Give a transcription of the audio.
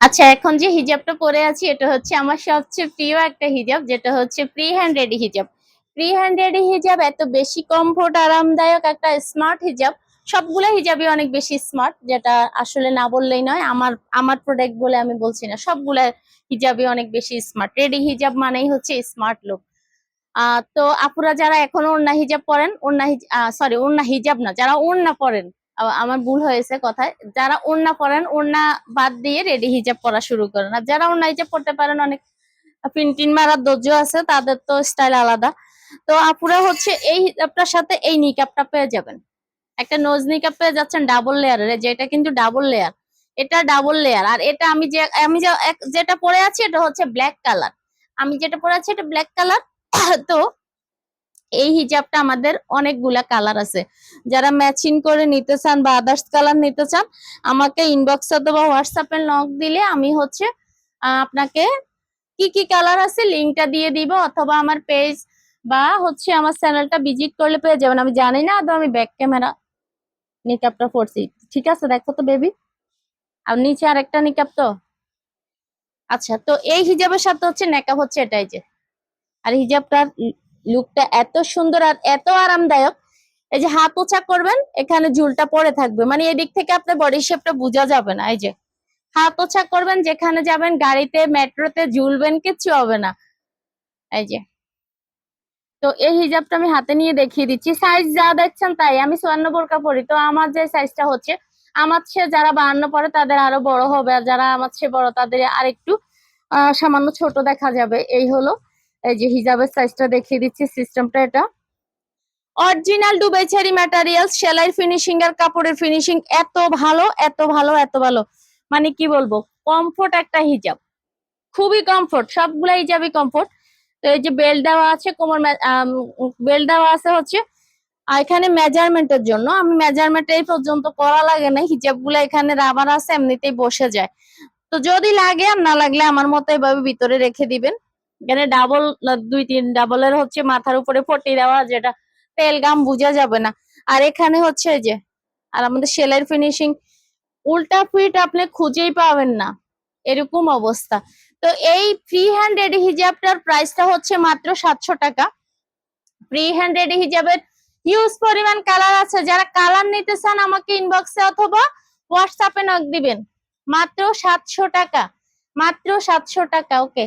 আচ্ছা এখন যে হিজাবটা পরে আছি, এটা হচ্ছে আমার সবচেয়ে প্রিয় একটা হিজাব, যেটা হচ্ছে ফ্রি হ্যান্ড রেডি হিজাব। ফ্রি হ্যান্ড রেডি হিজাব এত বেশি কমফোর্ট আরামদায়ক একটা স্মার্ট হিজাব। সবগুলো হিজাবই অনেক বেশি স্মার্ট যেটা আসলে না বললেই নয়, আমার আমার প্রোডাক্ট বলে আমি বলছি না, সবগুলা হিজাবই অনেক বেশি স্মার্ট রেডি হিজাব মানেই হচ্ছে স্মার্ট লুক তো আপুরা যারা এখনও ওড়না হিজাব পরেন, ওড়না সরি ওড়না হিজাব না, যারা ওড়না পরেন আমার ভুল হয়েছে কথায়। যারা ওড়না পরেন, ওড়না বাদ দিয়ে রেডি হিজাব পরা শুরু করেন। আর যারা ওড়না হিজাব পড়তে পারেন, অনেক পিনটিন মারার ধৈর্য আছে, তাদের তো স্টাইল আলাদা। তো আপুরা হচ্ছে এই হিজাবটার সাথে এই নিকাপটা পেয়ে যাবেন। একটা নোজ নিকাপ পেয়ে যাচ্ছেন ডাবল লেয়ারের যেটা কিন্তু ডাবল লেয়ার এটা ডাবল লেয়ার আর এটা আমি যে, আমি যেটা পরে আছি, এটা হচ্ছে ব্ল্যাক কালার আমি যেটা পরে আছি, এটা ব্ল্যাক কালার তো এই হিজাবটা আমাদের অনেকগুলা কালার আছে। যারা ম্যাচিং করে নিতে চান বা আদার্স কালার নিতে চান, আমাকে ইনবক্স অথবা হোয়াটসঅ্যাপে নক দিলে আমি হচ্ছে আপনাকে কি কি কালার আছে লিঙ্কটা দিয়ে দিব অথবা আমার পেজ বা হচ্ছে আমার চ্যানেলটা ভিজিট করলে পেয়ে যাবেন। আমি জানি না, আদৌ আমি ব্যাক ক্যামেরা নিকাপটা পরছি। ঠিক আছে, দেখো তো বেবি আর নিচে আরেকটা নিকাপ তো? আচ্ছা তো এই হিজাবের সাথে হচ্ছে নেকাব হচ্ছে এটাই যে। আর হিজাবটার লুকটা এত সুন্দর আর এত আরামদায়ক। এই যে হাত উঁচা করবেন, এখানে ঝুলটা পরে থাকবে। মানে এদিক থেকে আপনার বডি শেপটা বোঝা যাবে না। এই যে হাত উঁচা করবেন, যেখানে যাবেন, গাড়িতে, মেট্রোতে ঝুলবেন, কিচ্ছু হবে না। এই যে তো এই হিজাবটা আমি হাতে নিয়ে দেখিয়ে দিচ্ছি। সাইজ যা দেখছেন তাই। আমি চুয়ান্ন বোরকা পরি। তো আমার যে সাইজটা হচ্ছে, আমার চেয়ে যারা বাহান্ন পরে, তাদের আরও বড় হবে। আর যারা আমার চেয়ে বড়, তাদের আর একটু সামান্য ছোট দেখা যাবে। এই হলো এই যে হিজাবের সাইজটা দেখিয়ে দিচ্ছি সিস্টেমটা এটা। অরিজিনাল দুবাই চেরি ম্যাটেরিয়ালস সেলাই ফিনিশিং আর কাপড়ের ফিনিশিং এত ভালো এত ভালো এত ভালো। মানে কি বলব কমফোর্ট একটা হিজাব। খুবই কমফোর্ট সবগুলা হিজাবই কমফোর্ট তো এই যে বেল্ট দেওয়া আছে, কোমর বেল্ট দেওয়া আছে হচ্ছে আর এখানে মেজারমেন্টের জন্য। আমি মেজারমেন্ট এই পর্যন্ত করা লাগে না হিজাবগুলা এখানে রাবার আছে, এমনিতেই বসে যায়। তো যদি লাগে আর না লাগলে আমার মতো এভাবে ভিতরে রেখে দিবেন। এখানে ডাবল দুই, তিন ডাবলের হচ্ছে মাথার উপরে পট্টি দেওয়া, যেটা তেল গাম বোঝা যাবে না। আর এখানে হচ্ছে যে, আর আমাদের সেলাইয়ের ফিনিশিং উল্টা ফিট আপনি খুঁজেই পাবেন না। এরকম অবস্থা। তো এই ফ্রি হ্যান্ড রেডি হিজাবটার প্রাইসটা হচ্ছে মাত্র সাতশো টাকা। ফ্রি হ্যান্ড রেডি হিজাবের হিউজ পরিমাণ কালার আছে। যারা কালার নিতে চান আমাকে ইনবক্সে অথবা হোয়াটসঅ্যাপে নক দিবেন। মাত্র সাতশো টাকা। মাত্র সাতশো টাকা ওকে